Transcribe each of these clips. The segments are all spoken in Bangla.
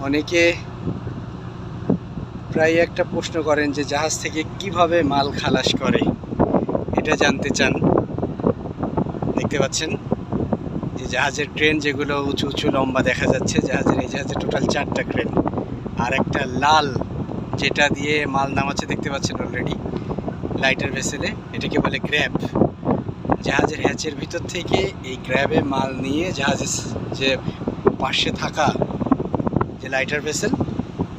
অনেকে প্রায় একটা প্রশ্ন করেন যে জাহাজ থেকে কীভাবে মাল খালাস করে? এটা জানতে চান। দেখতে পাচ্ছেন? যে জাহাজের ক্রেন যেগুলো উঁচু উঁচু, লম্বা দেখা যাচ্ছে, জাহাজের এই জাহাজে টোটাল চারটা ক্রেন আর একটা লাল যেটা দিয়ে মাল নামাচ্ছে, দেখতে পাচ্ছেন অলরেডি লাইটার ভেসেলে এটাকে বলে গ্র্যাব জাহাজের হ্যাচের ভিতর থেকে এই গ্র্যাবে মাল নিয়ে জাহাজের যে পাশে থাকা যে লাইটার ভেসেল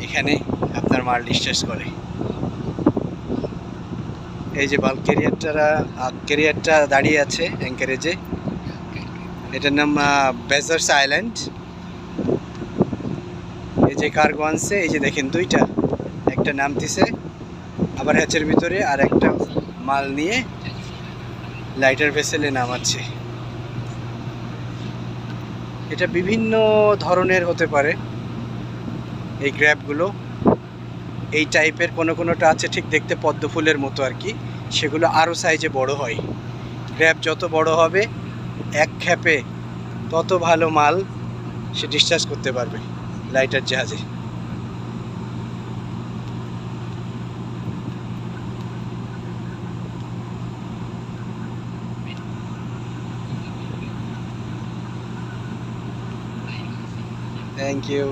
এখানে আপনার মাল ডিসচার্জ করে। এই যে বাল্ক ক্যারিয়ারটা ক্যারিয়ারটা দাঁড়িয়ে আছে অ্যাঙ্কারেজে এটার নাম বেজার্স আইল্যান্ড এই যে কার্গো আনছে, এই যে দেখেন দুইটা। একটা নামতিছে, আবার হ্যাচের ভিতরে আর একটা মাল নিয়ে লাইটার ভেসেলে নামাচ্ছে। এটা বিভিন্ন ধরনের হতে পারে। এই গ্র্যাবগুলো এই টাইপের কোনো কোনোটা আছে ঠিক দেখতে পদ্ম ফুলের মতো আর কি, সেগুলো আরও সাইজে বড় হয়। গ্র্যাব যত বড় হবে, এক খ্যাপে তত ভালো মাল সে ডিসচার্জ করতে পারবে লাইটার জাহাজে। Thank you